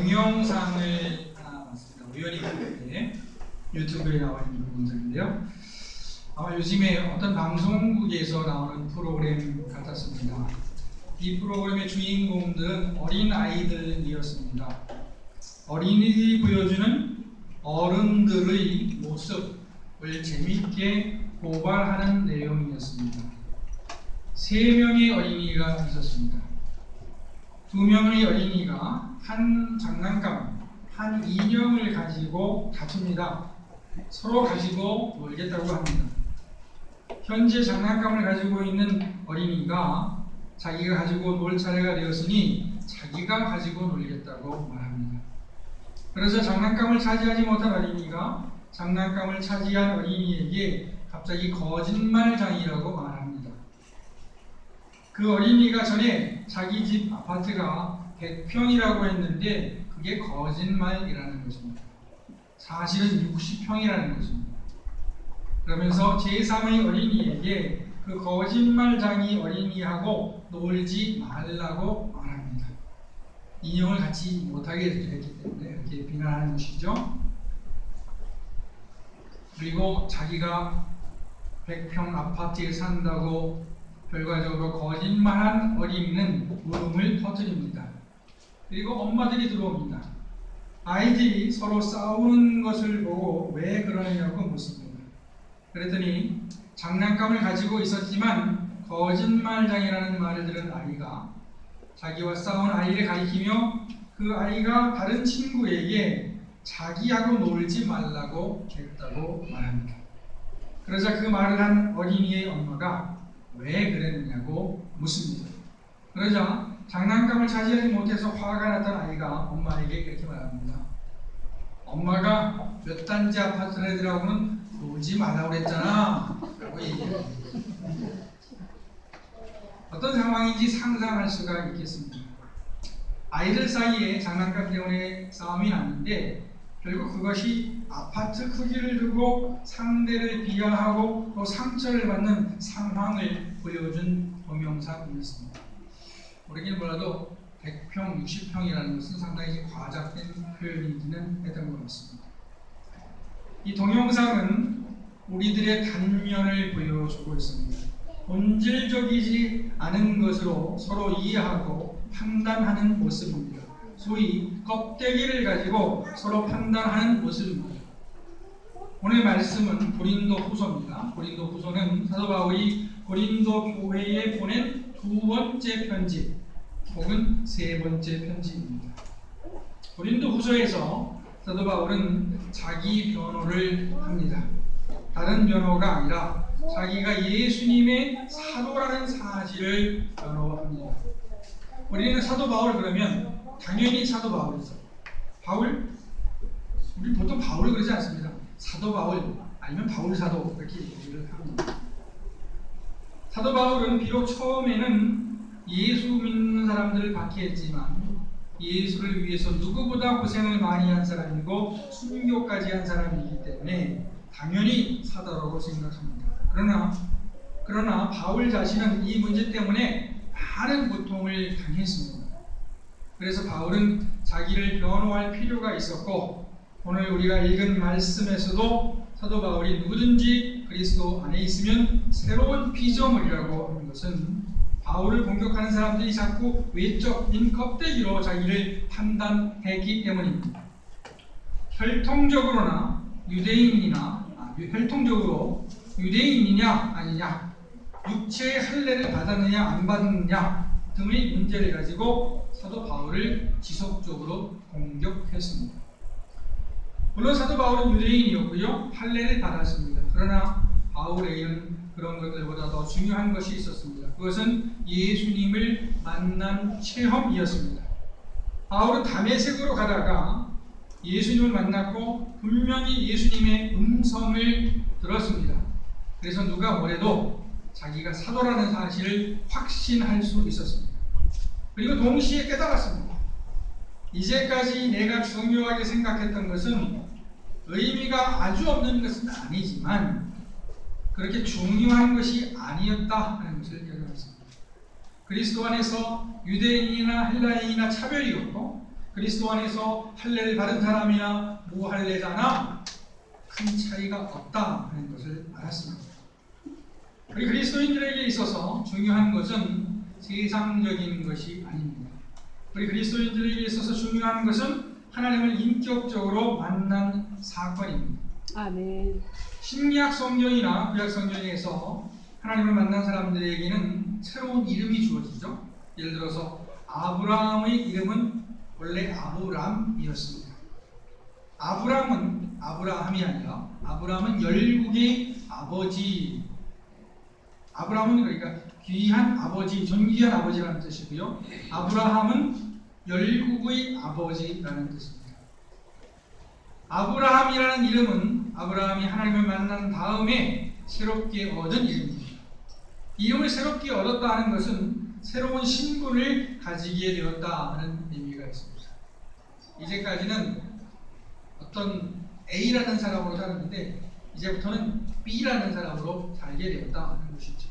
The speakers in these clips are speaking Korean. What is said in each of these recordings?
동영상을 하나 봤습니다. 우연히 봤는데 유튜브에 나와 있는 동영상인데요. 아마 요즘에 어떤 방송국에서 나오는 프로그램 같았습니다. 이 프로그램의 주인공들은 어린 아이들이었습니다. 어린이들이 보여주는 어른들의 모습을 재미있게 고발하는 내용이었습니다. 세 명의 어린이가 있었습니다. 두 명의 어린이가 한 장난감, 한 인형을 가지고 다툽니다. 서로 가지고 놀겠다고 합니다. 현재 장난감을 가지고 있는 어린이가 자기가 가지고 놀 차례가 되었으니 자기가 가지고 놀겠다고 말합니다. 그래서 장난감을 차지하지 못한 어린이가 장난감을 차지한 어린이에게 갑자기 거짓말장이라고 말합니다. 그 어린이가 전에 자기 집 아파트가 100평이라고 했는데 그게 거짓말이라는 것입니다. 사실은 60평이라는 것입니다. 그러면서 제3의 어린이에게 그 거짓말장이 어린이하고 놀지 말라고 말합니다. 인형을 갖지 못하게 했기 때문에 이렇게 비난하는 것이죠. 그리고 자기가 100평 아파트에 산다고 결과적으로 거짓말한 어린이는 울음을 터뜨립니다. 그리고 엄마들이 들어옵니다. 아이들이 서로 싸우는 것을 보고 왜 그러냐고 묻습니다. 그랬더니 장난감을 가지고 있었지만 거짓말장이라는 말을 들은 아이가 자기와 싸운 아이를 가리키며 그 아이가 다른 친구에게 자기하고 놀지 말라고 했다고 말합니다. 그러자 그 말을 한 어린이의 엄마가 왜 그랬느냐고 묻습니다. 그러자 장난감을 차지하지 못해서 화가 났던 아이가 엄마에게 이렇게 말합니다. 엄마가 몇 단지 아파트 애들하고는 놀지 말라고 그랬잖아. 라고 얘기해요. 어떤 상황인지 상상할 수가 있겠습니다. 아이들 사이에 장난감 때문에 싸움이 났는데 결국 그것이 아파트 크기를 두고 상대를 비하하고 또 상처를 받는 상황을 보여준 동영상이었습니다. 모르긴 몰라도 100평, 60평이라는 것은 상당히 과장된 표현이기는 했던 것 같습니다. 이 동영상은 우리들의 단면을 보여주고 있습니다. 본질적이지 않은 것으로 서로 이해하고 판단하는 모습입니다. 소위 껍데기를 가지고 서로 판단하는 모습입니다. 오늘 말씀은 고린도 후서입니다. 고린도 후서는 사도 바울이 고린도 교회에 보낸 두 번째 편지 혹은 세 번째 편지입니다. 고린도 후서에서 사도 바울은 자기 변호를 합니다. 다른 변호가 아니라 자기가 예수님의 사도라는 사실을 변호합니다. 우리는 사도 바울 그러면 당연히 사도 바울이죠. 바울? 우리 보통 바울을 그러지 않습니다. 사도 바울 아니면 바울 사도 이렇게 얘기를 합니다. 사도 바울은 비록 처음에는 예수 믿는 사람들을 박해했지만 예수를 위해서 누구보다 고생을 많이 한 사람이고 순교까지 한 사람이기 때문에 당연히 사도라고 생각합니다. 그러나 그러나 바울 자신은 이 문제 때문에 많은 고통을 당했습니다. 그래서 바울은 자기를 변호할 필요가 있었고 오늘 우리가 읽은 말씀에서도 사도 바울이 누구든지 그리스도 안에 있으면 새로운 피조물이라고 하는 것은 바울을 공격하는 사람들이 자꾸 외적인 껍데기로 자기를 판단했기 때문입니다. 혈통적으로나 유대인이나 아, 혈통적으로 유대인이냐 아니냐 육체의 할례를 받았느냐 안 받느냐 등의 문제를 가지고 사도 바울을 지속적으로 공격했습니다. 물론 사도 바울은 유대인이었고요 할례를 받았습니다. 그러나 바울에게는 그런 것들보다 더 중요한 것이 있었습니다. 그것은 예수님을 만난 체험이었습니다. 바울은 담에색으로 가다가 예수님을 만났고 분명히 예수님의 음성을 들었습니다. 그래서 누가 뭐래도 자기가 사도라는 사실을 확신할 수 있었습니다. 그리고 동시에 깨달았습니다. 이제까지 내가 중요하게 생각했던 것은 의미가 아주 없는 것은 아니지만 그렇게 중요한 것이 아니었다 하는 것을 깨달았습니다. 그리스도 안에서 유대인이나 헬라인이나 차별이 없고 그리스도 안에서 할례를 받은 사람이나 무할례자나 큰 차이가 없다 하는 것을 알았습니다. 우리 그리스도인들에게 있어서 중요한 것은 세상적인 것이 아닙니다. 우리 그리스도인들에게 있어서 중요한 것은 하나님을 인격적으로 만난 사건입니다. 아멘. 신약 성경이나 구약 성경에서 하나님을 만난 사람들에게는 새로운 이름이 주어지죠. 예를 들어서 아브라함의 이름은 원래 아브람이었습니다. 아브람은 아브라함이 아니라 아브라함은 열국의 아버지. 아브라함은 그러니까 귀한 아버지, 존귀한 아버지라는 뜻이고요. 아브라함은 열국의 아버지라는 뜻입니다. 아브라함이라는 이름은 아브라함이 하나님을 만난 다음에 새롭게 얻은 이름입니다. 이름을 새롭게 얻었다 하는 것은 새로운 신분을 가지게 되었다 하는 의미가 있습니다. 이제까지는 어떤 A라는 사람으로 살았는데 이제부터는 B라는 사람으로 살게 되었다 하는 것이죠.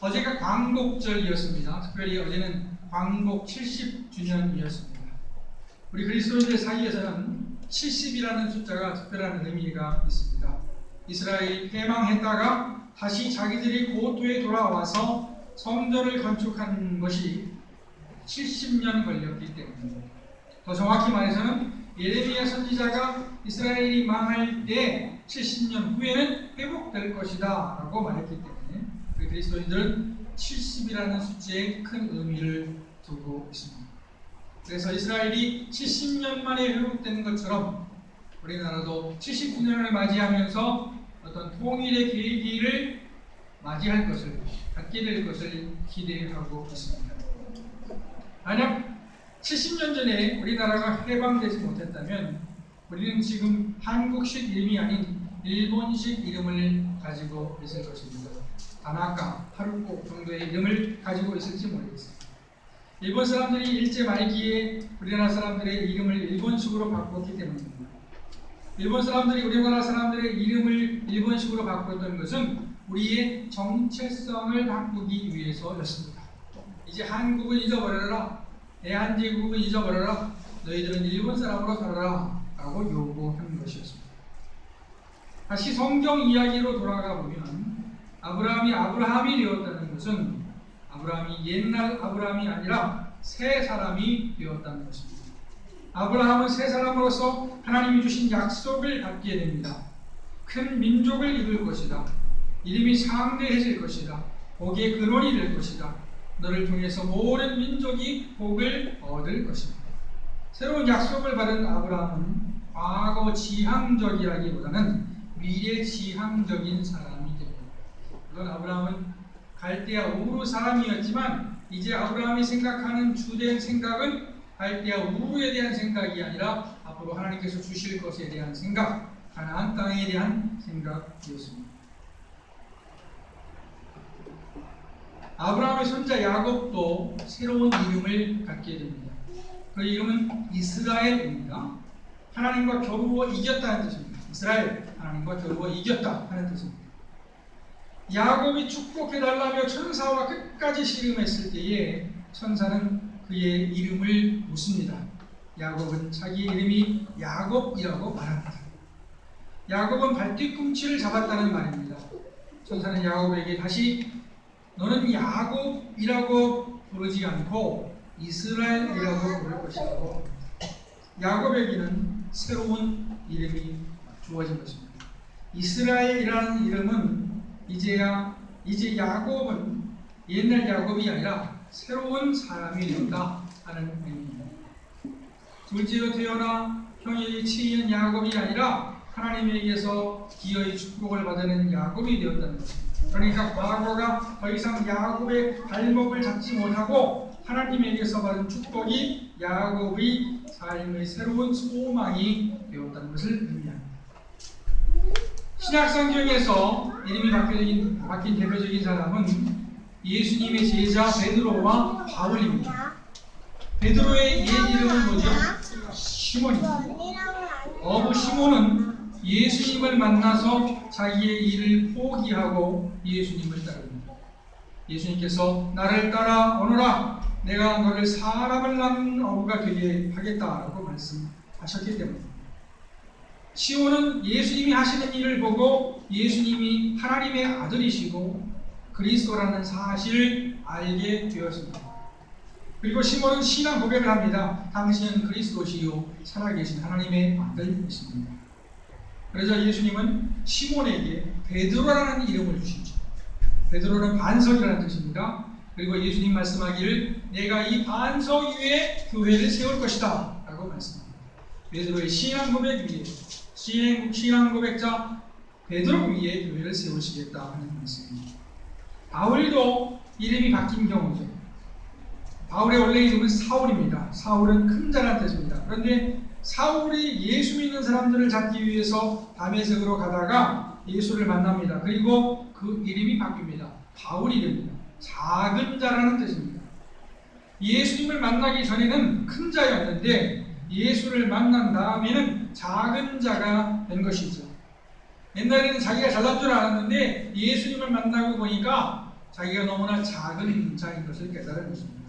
어제가 광복절이었습니다. 특별히 어제는 광복 70주년이었습니다. 우리 그리스도인들 사이에서는 70이라는 숫자가 특별한 의미가 있습니다. 이스라엘 해망했다가 다시 자기들이 고토에 돌아와서 성전을 건축한 것이 70년 걸렸기 때문입니다. 더 정확히 말해서는 예레미야 선지자가 이스라엘이 망할 때 70년 후에는 회복될 것이다 라고 말했기 때문에 우리 그리스도인들은 70이라는 숫자에 큰 의미를 두고 있습니다. 그래서 이스라엘이 70년 만에 회복되는 것처럼 우리나라도 79년을 맞이하면서 어떤 통일의 계기를 맞이할 것을 갖게 될 것을 기대하고 있습니다. 만약 70년 전에 우리나라가 해방되지 못했다면 우리는 지금 한국식 이름이 아닌 일본식 이름을 가지고 있을 것입니다. 다나카, 하루코 정도의 이름을 가지고 있을지 모르겠습니다. 일본 사람들이 일제 말기에 우리나라 사람들의 이름을 일본식으로 바꿨기 때문입니다. 일본 사람들이 우리나라 사람들의 이름을 일본식으로 바꿨던 것은 우리의 정체성을 바꾸기 위해서였습니다. 이제 한국을 잊어버려라. 대한제국을 잊어버려라. 너희들은 일본 사람으로 살아라. 라고 요구한 것이었습니다. 다시 성경 이야기로 돌아가 보면 아브라함이 아브라함이 되었다는 것은 아브라함이 옛날 아브라함이 아니라 새 사람이 되었다는 것입니다. 아브라함은 새 사람으로서 하나님이 주신 약속을 받게 됩니다. 큰 민족을 이룰 것이다. 이름이 상대해질 것이다. 복의 근원이 될 것이다. 너를 통해서 모든 민족이 복을 얻을 것입니다. 새로운 약속을 받은 아브라함은 과거 지향적이라기보다는 미래 지향적인 사람이 됩니다. 물론 아브라함은 갈대아 우르 사람이었지만 이제 아브라함이 생각하는 주된 생각은 갈대아 우르에 대한 생각이 아니라 앞으로 하나님께서 주실 것에 대한 생각, 가나안 땅에 대한 생각이었습니다. 아브라함의 손자 야곱도 새로운 이름을 갖게 됩니다. 그 이름은 이스라엘입니다. 하나님과 겨루어 이겼다는 뜻입니다. 이스라엘, 하나님과 겨루어 이겼다 하는 뜻입니다. 야곱이 축복해달라며 천사와 끝까지 씨름했을 때에 천사는 그의 이름을 묻습니다. 야곱은 자기 이름이 야곱이라고 말합니다. 야곱은 발뒤꿈치를 잡았다는 말입니다. 천사는 야곱에게 다시 너는 야곱이라고 부르지 않고 이스라엘이라고 부를 것이라고 야곱에게는 새로운 이름이 주어진 것입니다. 이스라엘이라는 이름은 이제야 이제 야곱은 옛날 야곱이 아니라 새로운 사람이 되었다 하는 의미입니다. 둘째로 태어나 형의 치인 야곱이 아니라 하나님에게서 기어의 축복을 받는 야곱이 되었다는 것입니다. 그러니까 과거가 더 이상 야곱의 발목을 잡지 못하고 하나님에게서 받은 축복이 야곱의 삶의 새로운 소망이 되었다는 것을 의미합니다. 신약 성경에서 이름이 바뀐, 바뀐 대표적인 사람은 예수님의 제자 베드로와 바울입니다. 베드로의 옛 이름은 뭐죠? 시몬입니다. 어부 시몬은 예수님을 만나서 자기의 일을 포기하고 예수님을 따릅니다. 예수님께서 나를 따라 오너라 내가 너를 사람을 낳는 어부가 되게 하겠다라고 말씀하셨기 때문입니다. 시온은 예수님이 하시는 일을 보고 예수님이 하나님의 아들이시고 그리스도라는 사실을 알게 되었습니다. 그리고 시몬은 신앙 고백을 합니다. 당신은 그리스도시요 살아계신 하나님의 아들이십니다. 그래서 예수님은 시몬에게 베드로라는 이름을 주시죠. 베드로는 반석이라는 뜻입니다. 그리고 예수님 말씀하기를 내가 이 반석 위에 교회를 세울 것이다 라고 말씀합니다. 베드로의 신앙 고백 위에 신앙 고백자 베드로 위에 교회를 세우시겠다 하는 말씀입니다. 바울도 이름이 바뀐 경우죠. 바울의 원래 이름은 사울입니다. 사울은 큰 자라는 뜻입니다. 그런데 사울이 예수 믿는 사람들을 잡기 위해서 담에색으로 가다가 예수를 만납니다. 그리고 그 이름이 바뀝니다. 바울이 됩니다. 작은 자라는 뜻입니다. 예수님을 만나기 전에는 큰 자였는데 예수를 만난 다음에는 작은 자가 된 것이죠. 옛날에는 자기가 잘난 줄 알았는데 예수님을 만나고 보니까 자기가 너무나 작은 자인 것을 깨달은 것입니다.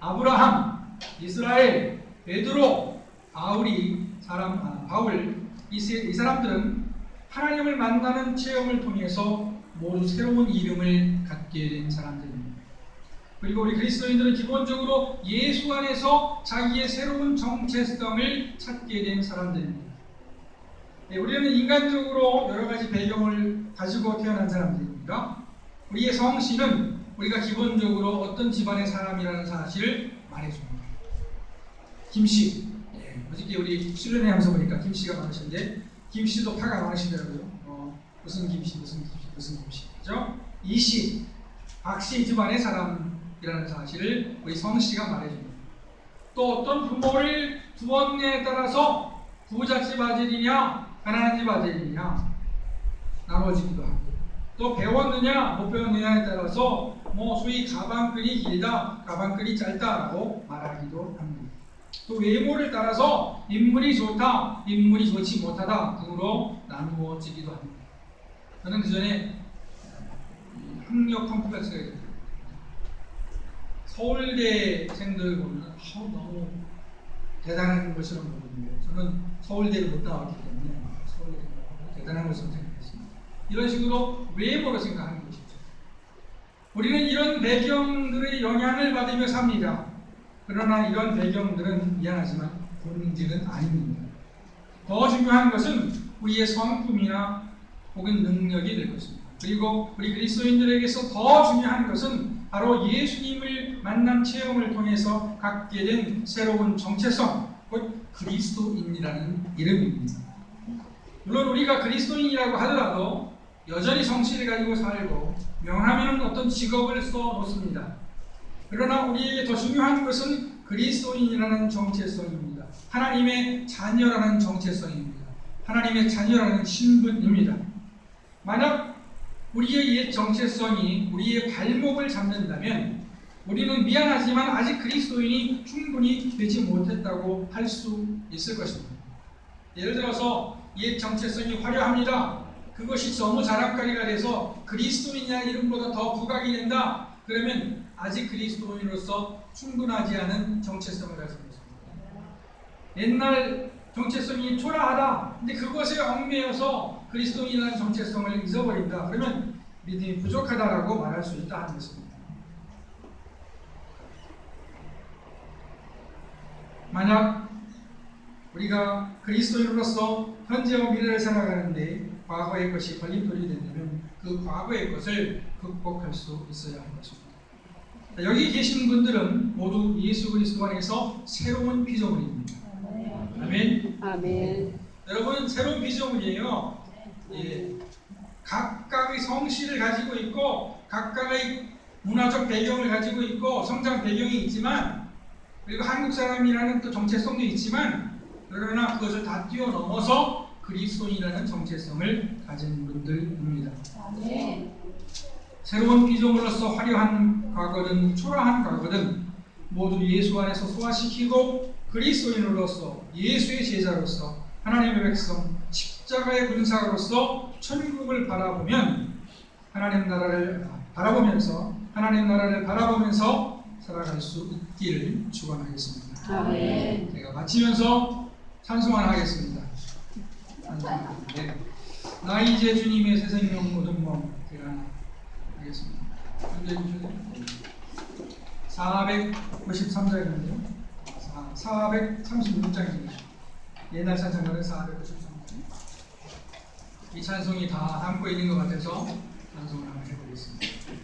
아브라함, 이스라엘, 베드로, 바울이 사람 아, 바울 이, 이 사람들은 하나님을 만나는 체험을 통해서 모두 새로운 이름을 갖게 된 사람들입니다. 그리고 우리 그리스도인들은 기본적으로 예수 안에서 자기의 새로운 정체성을 찾게 된 사람들입니다. 네, 우리는 인간적으로 여러 가지 배경을 가지고 태어난 사람들입니다. 우리의 성씨는 우리가 기본적으로 어떤 집안의 사람이라는 사실을 말해줍니다. 김씨, 네, 어저께 우리 수련회 하면서 보니까 김씨가 많으신데 김씨도 파가 많으시더라고요. 어, 무슨 김씨, 무슨 김씨, 무슨 김씨, 그죠? 이씨, 박씨 집안의 사람 이라는 사실을 우리 성씨가 말해줍니다. 또 어떤 부모를 두었냐에 따라서 부잣집 아들이냐, 가난한 집 아들이냐 나눠지기도 하고 또 배웠느냐 못 배웠느냐에 따라서 뭐 소위 가방끈이 길다 가방끈이 짧다라고 말하기도 합니다. 또 외모를 따라서 인물이 좋다 인물이 좋지 못하다 등으로 나누어지기도 합니다. 저는 그 전에 학력 컴플렉스가 있어요. 서울대생들 보면 아우 너무 대단한 것처럼 보거든요. 저는 서울대를 못 나왔기 때문에 서울대 대단한 것처럼 생각했습니다. 이런 식으로 외모로 생각하는 것이죠. 우리는 이런 배경들의 영향을 받으며 삽니다. 그러나 이런 배경들은 미안하지만 본질은 아닙니다. 더 중요한 것은 우리의 성품이나 혹은 능력이 될 것입니다. 그리고 우리 그리스도인들에게서 더 중요한 것은 바로 예수님을 만난 체험을 통해서 갖게 된 새로운 정체성, 곧 그리스도인이라는 이름입니다. 물론 우리가 그리스도인이라고 하더라도 여전히 성실을 가지고 살고 명하면 어떤 직업을 써놓습니다. 그러나 우리에게 더 중요한 것은 그리스도인이라는 정체성입니다. 하나님의 자녀라는 정체성입니다. 하나님의 자녀라는 신분입니다. 만약 우리의 옛 정체성이 우리의 발목을 잡는다면 우리는 미안하지만 아직 그리스도인이 충분히 되지 못했다고 할 수 있을 것입니다. 예를 들어서 옛 정체성이 화려합니다. 그것이 너무 자랑거리가 돼서 그리스도인이라는 이름보다 더 부각이 된다. 그러면 아직 그리스도인으로서 충분하지 않은 정체성을 가지고 있습니다. 옛날 정체성이 초라하다. 근데 그것에 얽매여서 그리스도인이라는 정체성을 잊어버린다. 그러면 믿음이 부족하다라고 말할 수 있다 하는 것입니다. 만약 우리가 그리스도인으로서 현재와 미래를 살아가는데 과거의 것이 걸림돌이 된다면 그 과거의 것을 극복할 수 있어야 하는 것입니다. 여기 계신 분들은 모두 예수 그리스도 안에서 새로운 피조물입니다. 아멘. 아멘. 여러분 새로운 피조물이에요. 예. 각각의 성실을 가지고 있고 각각의 문화적 배경을 가지고 있고 성장 배경이 있지만 그리고 한국 사람이라는 또 정체성도 있지만 그러나 그것을 다 뛰어넘어서 그리스도인이라는 정체성을 가진 분들입니다. 새로운 피조물로서 화려한 과거든 초라한 과거든 모두 예수 안에서 소화시키고 그리스도인으로서 예수의 제자로서 하나님의 백성 십자가의 군사로서 천국을 바라보면 하나님 나라를 바라보면서 하나님 나라를 바라보면서 살아갈 수 있기를 축원하겠습니다. 아멘. 제가 마치면서 찬송을 하겠습니다. 찬송하는데 나 이제 주님의 새 생명 모든 몸 대란 하겠습니다. 준비해 주실래요? 453장인데요. 436장입니다. 옛날 찬송가는 453장. 이 찬송이 다 담고 있는 것 같아서 찬송을 한번 해보겠습니다.